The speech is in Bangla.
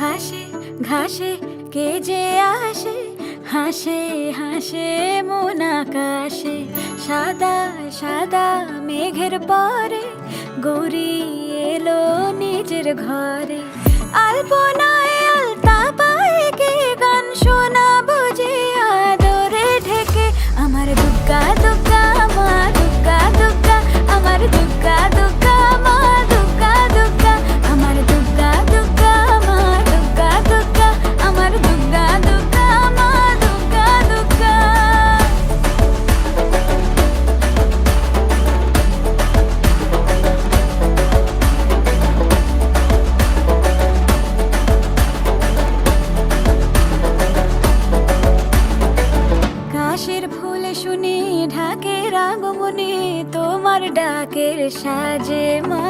ঘাসে ঘাসে কে যে আসে? হাসে হাসে মন আকাশে। সাদা সাদা মেঘের পরে গরি এলো নিজের ঘরে। আলপনায় কাশের ফুল শুনি ঢাকের আগমনে তোমার ডাকের সাজে মা